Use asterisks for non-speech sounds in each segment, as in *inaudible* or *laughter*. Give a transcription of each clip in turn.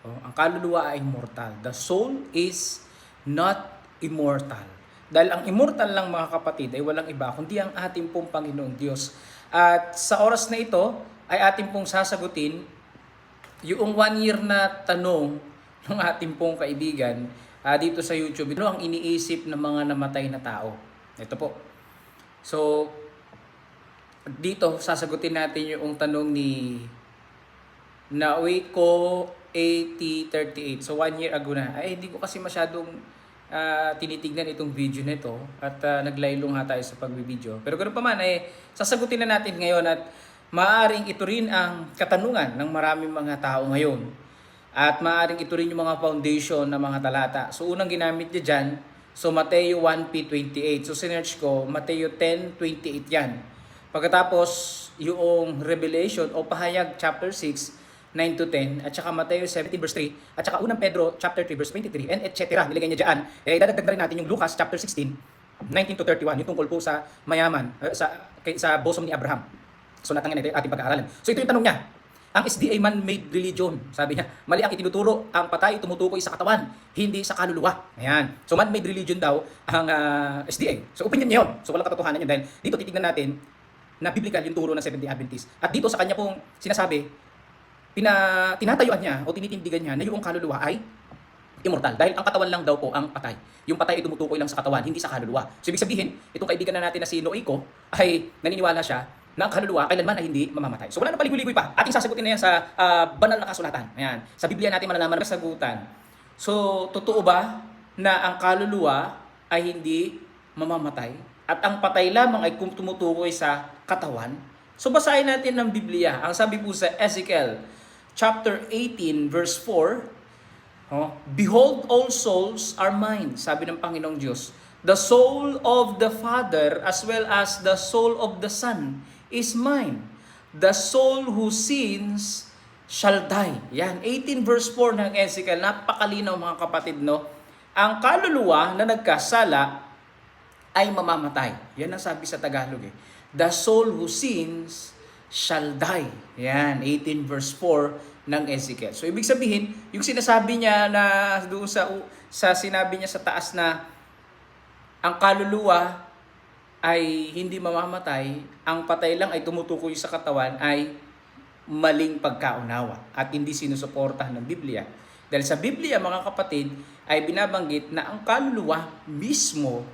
Oh, ang kaluluwa ay immortal. The soul is not immortal. Dahil ang immortal lang mga kapatid ay walang iba kundi ang ating pong Panginoong Diyos. At sa oras na ito ay ating pong sasagutin yung one year na tanong ng ating pong kaibigan ah, dito sa YouTube. Ano ang iniisip ng mga namatay na tao? Ito po. So, dito sasagutin natin yung tanong ni Naoiko 8038. So one year ago na. Ay hindi ko kasi masyadong ah, tinitignan itong video nito at uh, naglaylong ha tayo sa pagbibideo. Pero ganoon pa man ay sasagutin na natin ngayon at maaring ito rin ang katanungan ng maraming mga tao ngayon. At maaring ito rin yung mga foundation ng mga talata. So unang ginamit niya dyan, so Mateo 1p28. So sinerch ko, Mateo 10.28 yan. Pagkatapos, yung Revelation o Pahayag chapter 6, 9 to 10, at saka Mateo 17 verse 3, at saka unang Pedro chapter 3 verse 23, and etc. Nilagay niya dyan. Eh, dadagdag na rin natin yung Lucas chapter 16, 19 to 31, yung tungkol po sa mayaman, eh, sa, kay, sa bosom ni Abraham. So natangan natin ating pag-aaralan. So ito yung tanong niya. Ang SDA man-made religion, sabi niya, mali ang itinuturo, ang patay tumutukoy sa katawan, hindi sa kaluluwa. Ayan. So man-made religion daw ang ah, SDA. So opinion niya yun. So walang katotohanan yun dahil dito titignan natin na biblical yung turo ng Seventh-day Adventist. At dito sa kanya pong sinasabi, pina, tinatayuan niya o tinitindigan niya na yung kaluluwa ay immortal. Dahil ang katawan lang daw po ang patay. Yung patay ay tumutukoy lang sa katawan, hindi sa kaluluwa. So ibig sabihin, itong kaibigan na natin na si Noiko ay naniniwala siya na ang kaluluwa kailanman ay hindi mamamatay. So wala na paligoy-ligoy pa. Ating sasagutin na yan sa ah, banal na kasulatan. Ayan. Sa Biblia natin malalaman ang kasagutan. So, totoo ba na ang kaluluwa ay hindi mamamatay? At ang patay lamang ay tumutukoy sa katawan? So, basahin natin ng Biblia. Ang sabi po sa Ezekiel chapter 18 verse 4, Oh, Behold, all souls are mine, sabi ng Panginoong Diyos. The soul of the Father as well as the soul of the Son is mine. The soul who sins shall die. Yan, 18 verse 4 ng Ezekiel. Napakalinaw mga kapatid, no? Ang kaluluwa na nagkasala ay mamamatay. Yan ang sabi sa Tagalog eh. The soul who sins shall die. Yan, 18 verse 4 ng Ezekiel. So ibig sabihin, yung sinasabi niya na doon sa sa sinabi niya sa taas na ang kaluluwa ay hindi mamamatay, ang patay lang ay tumutukoy sa katawan ay maling pagkaunawa at hindi sinusuportahan ng Biblia. Dahil sa Biblia, mga kapatid, ay binabanggit na ang kaluluwa mismo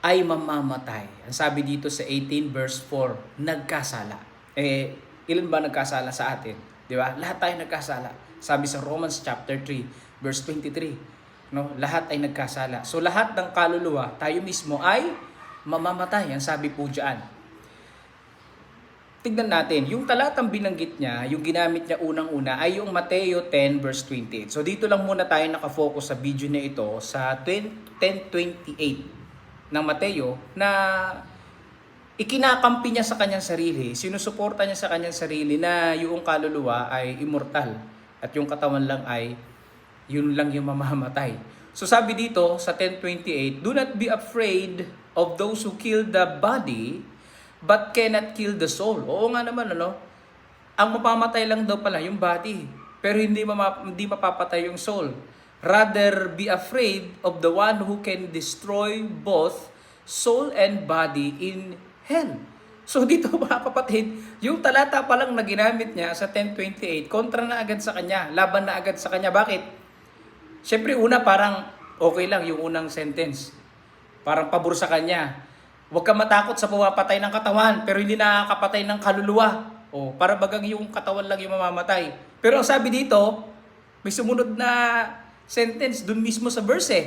ay mamamatay. Ang sabi dito sa 18 verse 4, nagkasala. Eh, ilan ba nagkasala sa atin? Di ba? Lahat tayo nagkasala. Sabi sa Romans chapter 3, verse 23, no? Lahat ay nagkasala. So lahat ng kaluluwa, tayo mismo ay mamamatay. Ang sabi po diyan. Tignan natin, yung talatang binanggit niya, yung ginamit niya unang-una ay yung Mateo 10 verse 28. So dito lang muna tayo nakafocus sa video na ito sa 10 10:28 ng Mateo na ikinakampi niya sa kanyang sarili, sinusuporta niya sa kanyang sarili na yung kaluluwa ay immortal at yung katawan lang ay yun lang yung mamamatay. So sabi dito sa 10:28, do not be afraid of those who kill the body but cannot kill the soul. Oo nga naman ano. Ang mapamatay lang daw pala yung body, pero hindi mama, hindi mapapatay yung soul. Rather be afraid of the one who can destroy both soul and body in hell. So *laughs* dito mga kapatid, yung talata pa lang na ginamit niya sa 1028, kontra na agad sa kanya, laban na agad sa kanya. Bakit? Siyempre una parang okay lang yung unang sentence. Parang pabor sa kanya. Huwag ka matakot sa pumapatay ng katawan, pero hindi nakakapatay ng kaluluwa. O, para bagang yung katawan lang yung mamamatay. Pero ang sabi dito, may sumunod na sentence dun mismo sa verse eh.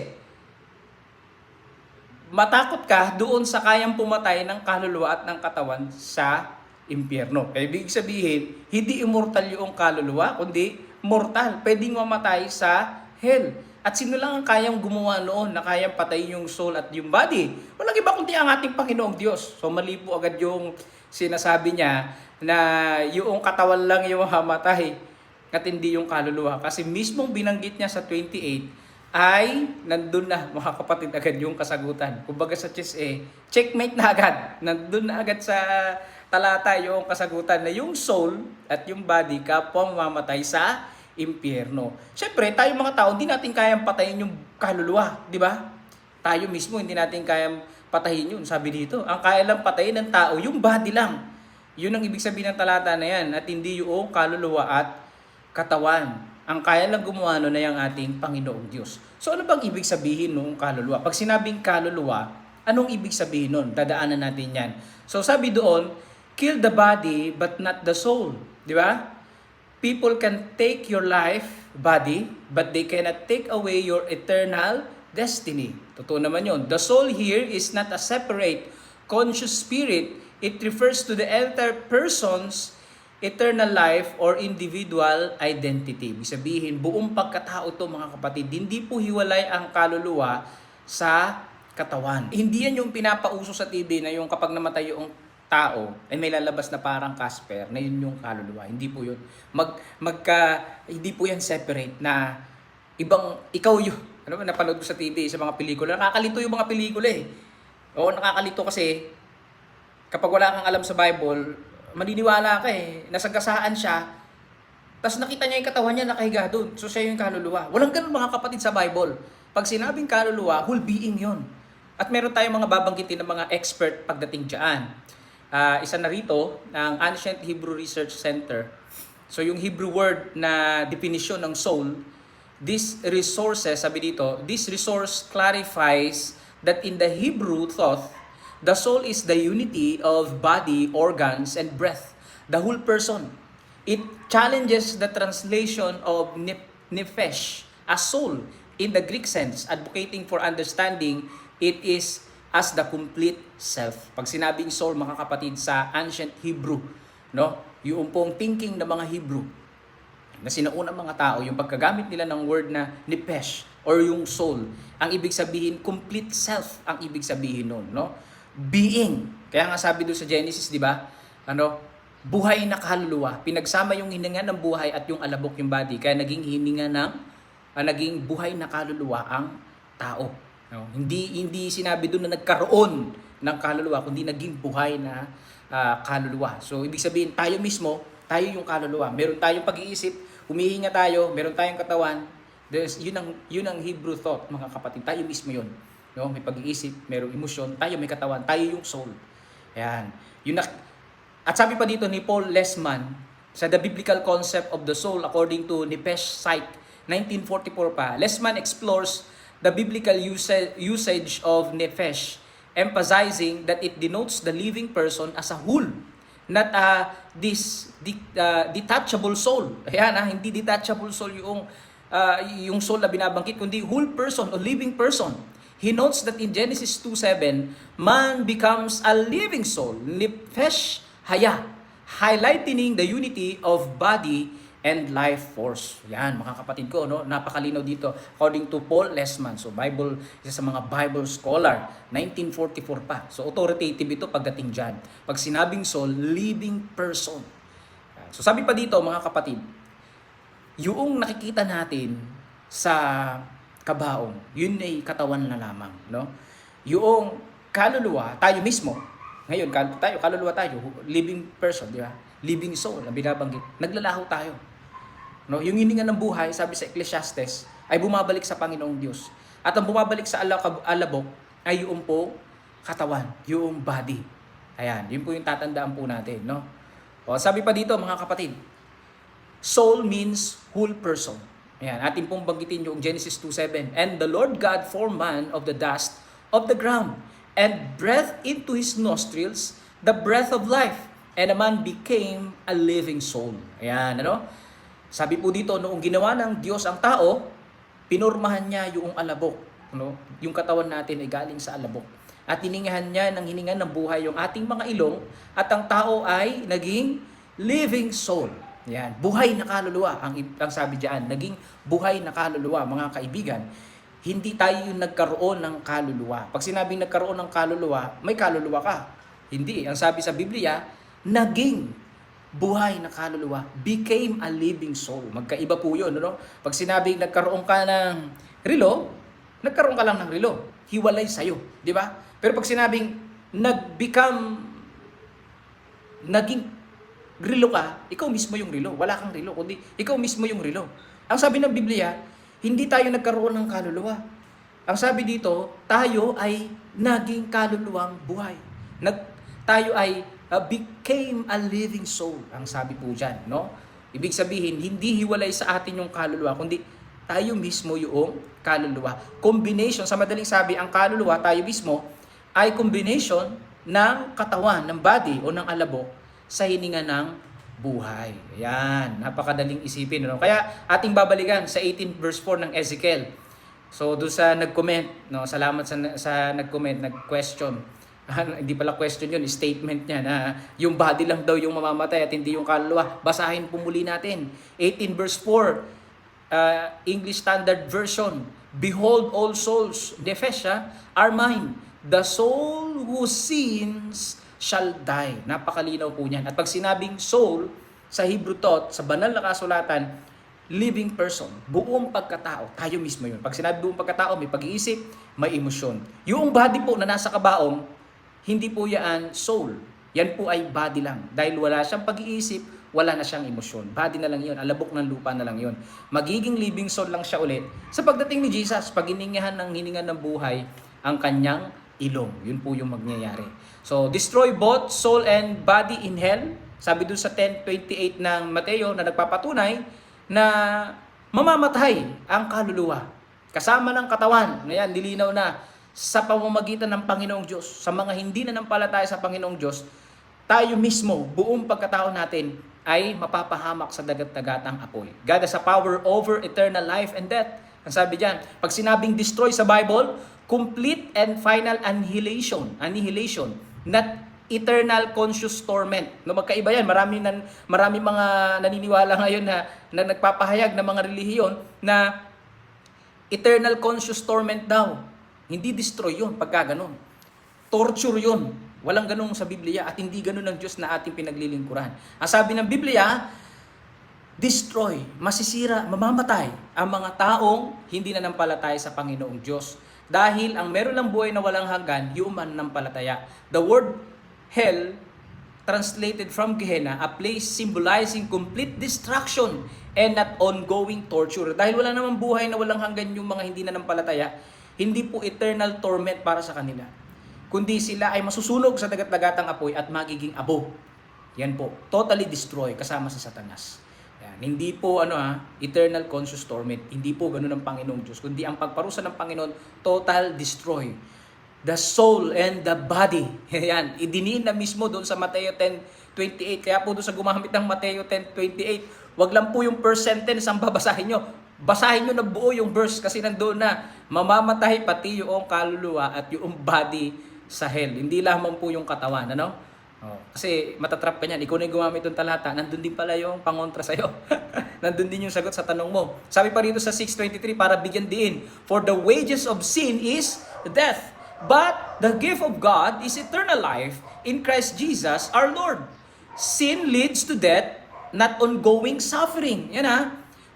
Matakot ka doon sa kayang pumatay ng kaluluwa at ng katawan sa impyerno. Kaya ibig sabihin, hindi immortal yung kaluluwa, kundi mortal. Pwedeng mamatay sa hell. At sino lang ang kayang gumawa noon na kayang patayin yung soul at yung body? Walang iba kundi ang ating Panginoong Diyos. So mali po agad yung sinasabi niya na yung katawan lang yung *laughs* mamatay at hindi yung kaluluwa. Kasi mismong binanggit niya sa 28 ay nandun na mga kapatid agad yung kasagutan. Kumbaga sa chess eh, checkmate na agad. Nandun na agad sa talata yung kasagutan na yung soul at yung body kapwa mamamatay sa impyerno. Siyempre, tayo mga tao, hindi natin kayang patayin yung kaluluwa, di ba? Tayo mismo, hindi natin kayang patayin yun, sabi dito. Ang kaya lang patayin ng tao, yung body lang. Yun ang ibig sabihin ng talata na yan, at hindi yung kaluluwa at katawan. Ang kaya lang gumawa nun ay ang ating Panginoong Diyos. So ano bang ibig sabihin nung kaluluwa? Pag sinabing kaluluwa, anong ibig sabihin nun? Dadaanan natin yan. So sabi doon, kill the body but not the soul. Di ba? People can take your life, body, but they cannot take away your eternal destiny. Totoo naman yun. The soul here is not a separate, conscious spirit. It refers to the entire person's eternal life or individual identity. Ibig sabihin, buong pagkatao to mga kapatid, hindi po hiwalay ang kaluluwa sa katawan. Hindi yan yung pinapauso sa TV na yung kapag namatay yung tao, ay may lalabas na parang Casper, na yun yung kaluluwa. Hindi po yun. Mag, magka, hindi po yan separate na ibang, ikaw yun. Ano ba, napanood ko sa TV, sa mga pelikula. Nakakalito yung mga pelikula eh. Oo, nakakalito kasi kapag wala kang alam sa Bible, maniniwala ka eh. Nasagasaan siya, tapos nakita niya yung katawan niya nakahiga doon. So siya yung kaluluwa. Walang ganun mga kapatid sa Bible. Pag sinabing kaluluwa, whole being yon. At meron tayong mga babanggitin ng mga expert pagdating dyan. Ah, isa na rito, ang Ancient Hebrew Research Center. So yung Hebrew word na definition ng soul, this resources, sabi dito, this resource clarifies that in the Hebrew thought, the soul is the unity of body, organs, and breath, the whole person. It challenges the translation of nephesh, as soul, in the Greek sense, advocating for understanding it is as the complete self. Pag sinabing soul, mga kapatid, sa ancient Hebrew, no? Yung pong thinking ng mga Hebrew, na sinaunang mga tao, yung pagkagamit nila ng word na nipesh or yung soul, ang ibig sabihin, complete self ang ibig sabihin nun, no? Being. Kaya nga sabi doon sa Genesis, di ba? Ano? Buhay na kaluluwa. Pinagsama yung hininga ng buhay at yung alabok yung body. Kaya naging hininga ng, ah, naging buhay na kaluluwa ang tao. No? Hindi hindi sinabi doon na nagkaroon ng kaluluwa, kundi naging buhay na ah, kaluluwa. So ibig sabihin, tayo mismo, tayo yung kaluluwa. Meron tayong pag-iisip, humihinga tayo, meron tayong katawan. There's, yun ang yun ang Hebrew thought, mga kapatid. Tayo mismo yun. No? May pag-iisip, merong emosyon, tayo may katawan, tayo yung soul. Ayan. Yun na, at sabi pa dito ni Paul Lesman, sa The Biblical Concept of the Soul according to Nipesh Psych, 1944 pa, Lesman explores the biblical usage, of Nefesh, emphasizing that it denotes the living person as a whole, not a this uh, detachable soul. Ayan, ha, hindi detachable soul yung uh, yung soul na binabanggit, kundi whole person o living person. He notes that in Genesis 2.7, man becomes a living soul, nefesh haya, highlighting the unity of body and life force. Yan, mga kapatid ko, no? napakalinaw dito. According to Paul Lesman, so Bible, isa sa mga Bible scholar, 1944 pa. So authoritative ito pagdating dyan. Pag sinabing soul, living person. So sabi pa dito, mga kapatid, yung nakikita natin sa kabaong, yun ay katawan na lamang, no? Yung kaluluwa, tayo mismo, ngayon, tayo, kaluluwa tayo, living person, di ba? Living soul, na binabanggit, naglalaho tayo. No? Yung hininga ng buhay, sabi sa Ecclesiastes, ay bumabalik sa Panginoong Diyos. At ang bumabalik sa alabok ay yung po katawan, yung body. Ayan, yun po yung tatandaan po natin, no? O, sabi pa dito, mga kapatid, Soul means whole person. Ayan, atin pong banggitin yung Genesis 2.7. And the Lord God formed man of the dust of the ground and breathed into his nostrils the breath of life. And a man became a living soul. Ayan, ano? Sabi po dito, noong ginawa ng Diyos ang tao, pinurmahan niya yung alabok. No? Yung katawan natin ay galing sa alabok. At hiningahan niya ng hiningan ng buhay yung ating mga ilong at ang tao ay naging living soul. Yan, buhay na kaluluwa ang, ang sabi diyan, naging buhay na kaluluwa mga kaibigan. Hindi tayo yung nagkaroon ng kaluluwa. Pag sinabing nagkaroon ng kaluluwa, may kaluluwa ka. Hindi, ang sabi sa Biblia, naging buhay na kaluluwa, became a living soul. Magkaiba po yun. No? Pag sinabing nagkaroon ka ng relo, nagkaroon ka lang ng relo. Hiwalay sa'yo. Di ba? Pero pag sinabing nag-become, naging relo ka, ikaw mismo yung relo. Wala kang relo, kundi ikaw mismo yung relo. Ang sabi ng Biblia, hindi tayo nagkaroon ng kaluluwa. Ang sabi dito, tayo ay naging kaluluwang buhay. Nag, tayo ay uh, became a living soul. Ang sabi po dyan, no? Ibig sabihin, hindi hiwalay sa atin yung kaluluwa, kundi tayo mismo yung kaluluwa. Combination, sa madaling sabi, ang kaluluwa, tayo mismo, ay combination ng katawan, ng body o ng alabok sa hininga ng buhay. Ayan, napakadaling isipin. No? Kaya ating babalikan sa 18 verse 4 ng Ezekiel. So doon sa nag-comment, no, salamat sa, sa nag-comment, nag-question. *laughs* hindi pala question yun, statement niya na yung body lang daw yung mamamatay at hindi yung kaluluwa. Basahin po muli natin. 18 verse 4, uh, English Standard Version. Behold all souls, Nefesha, are mine. The soul who sins shall die. Napakalinaw po niyan. At pag sinabing soul, sa Hebrew thought, sa banal na kasulatan, living person, buong pagkatao, tayo mismo yun. Pag sinabi buong pagkatao, may pag-iisip, may emosyon. Yung body po na nasa kabaong, hindi po yan soul. Yan po ay body lang. Dahil wala siyang pag-iisip, wala na siyang emosyon. Body na lang yun, alabok ng lupa na lang yun. Magiging living soul lang siya ulit. Sa pagdating ni Jesus, pag hiningahan ng hiningan ng buhay, ang kanyang ilong. Yun po yung mangyayari. So, destroy both soul and body in hell. Sabi dun sa 10.28 ng Mateo na nagpapatunay na mamamatay ang kaluluwa. Kasama ng katawan. Ngayon, nilinaw na sa pamamagitan ng Panginoong Diyos. Sa mga hindi na nampalataya sa Panginoong Diyos, tayo mismo, buong pagkatao natin, ay mapapahamak sa dagat-dagatang apoy. God has a power over eternal life and death. Ang sabi diyan, pag sinabing destroy sa Bible, complete and final annihilation, annihilation, not eternal conscious torment. No magkaiba 'yan. Marami nan marami mga naniniwala ngayon na, na nagpapahayag ng mga relihiyon na eternal conscious torment daw. Hindi destroy 'yon pagka ganun. Torture 'yon. Walang ganun sa Biblia at hindi ganun ng Diyos na ating pinaglilingkuran. Ang sabi ng Biblia, destroy, masisira, mamamatay ang mga taong hindi na nampalataya sa Panginoong Diyos. Dahil ang meron ng buhay na walang hanggan, yung mananampalataya. The word hell, translated from Gehenna, a place symbolizing complete destruction and not ongoing torture. Dahil wala namang buhay na walang hanggan yung mga hindi na nampalataya, hindi po eternal torment para sa kanila kundi sila ay masusunog sa dagat-dagatang apoy at magiging abo. Yan po, totally destroy kasama sa Satanas. Yan. Hindi po ano ha, eternal conscious torment. Hindi po ganoon ang Panginoong Diyos, kundi ang pagparusa ng Panginoon, total destroy. The soul and the body. *laughs* Yan, idiniin na mismo doon sa Mateo 10:28. Kaya po doon sa gumamit ng Mateo 10:28, wag lang po yung first sentence ang babasahin nyo. Basahin nyo na buo yung verse kasi nandoon na mamamatay pati yung kaluluwa at yung body sa hell. Hindi lamang po yung katawan, ano? Oh, kasi matatrap ka niyan. Ikaw na yung gumamit ng talata, nandun din pala yung pangontra sa'yo. *laughs* nandun din yung sagot sa tanong mo. Sabi pa rito sa 6.23, para bigyan din. For the wages of sin is death. But the gift of God is eternal life in Christ Jesus our Lord. Sin leads to death, not ongoing suffering. Yan ha.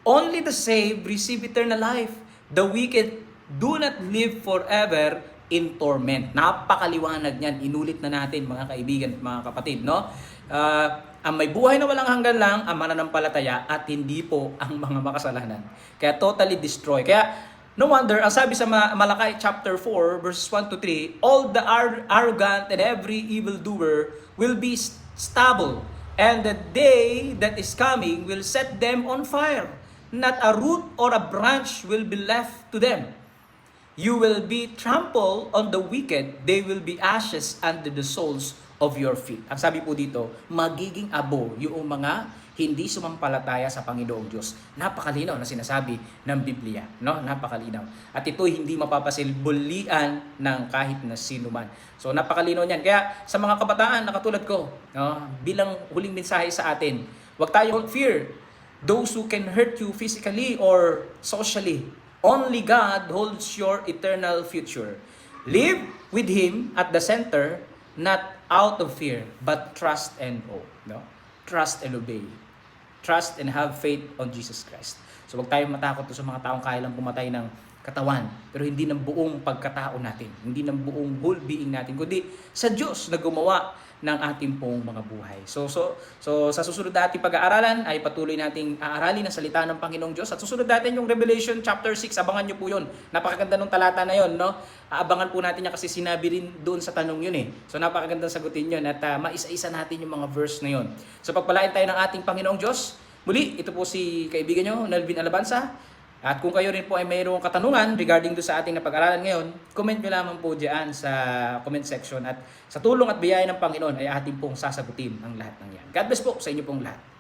Only the saved receive eternal life. The wicked do not live forever in torment. Napakaliwanag niyan. Inulit na natin mga kaibigan at mga kapatid. No? Uh, ang may buhay na walang hanggan lang ang mananampalataya at hindi po ang mga makasalanan. Kaya totally destroy. Kaya no wonder, ang sabi sa Malakay chapter 4 verses 1 to 3, all the ar- arrogant and every evildoer will be stubble, and the day that is coming will set them on fire. Not a root or a branch will be left to them. You will be trampled on the wicked, they will be ashes under the soles of your feet. Ang sabi po dito, magiging abo yung mga hindi sumampalataya sa Panginoong Diyos. Napakalinaw na sinasabi ng Biblia. No? Napakalinaw. At ito hindi mapapasilbulian ng kahit na sino man. So napakalinaw niyan. Kaya sa mga kabataan na katulad ko, no? bilang huling mensahe sa atin, huwag tayong fear those who can hurt you physically or socially. Only God holds your eternal future. Live with Him at the center, not out of fear, but trust and hope. No? Trust and obey. Trust and have faith on Jesus Christ. So wag tayong matakot sa mga taong kaya lang pumatay ng katawan, pero hindi ng buong pagkatao natin, hindi ng buong whole being natin, kundi sa Diyos na gumawa ng ating pong mga buhay. So so so sa susunod na ating pag-aaralan ay patuloy nating aaralin ang salita ng Panginoong Diyos at susunod natin yung Revelation chapter 6. Abangan niyo po 'yon. Napakaganda ng talata na 'yon, no? Aabangan po natin yan kasi sinabi rin doon sa tanong 'yun eh. So napakagandang sagutin 'yon at uh, maisa-isa natin yung mga verse na 'yon. So pagpalain tayo ng ating Panginoong Diyos. Muli, ito po si kaibigan nyo, Nelvin Alabanza. At kung kayo rin po ay mayroong katanungan regarding do sa ating napag-aralan ngayon, comment nyo lamang po dyan sa comment section. At sa tulong at biyaya ng Panginoon ay ating pong sasagutin ang lahat ng yan. God bless po sa inyo pong lahat.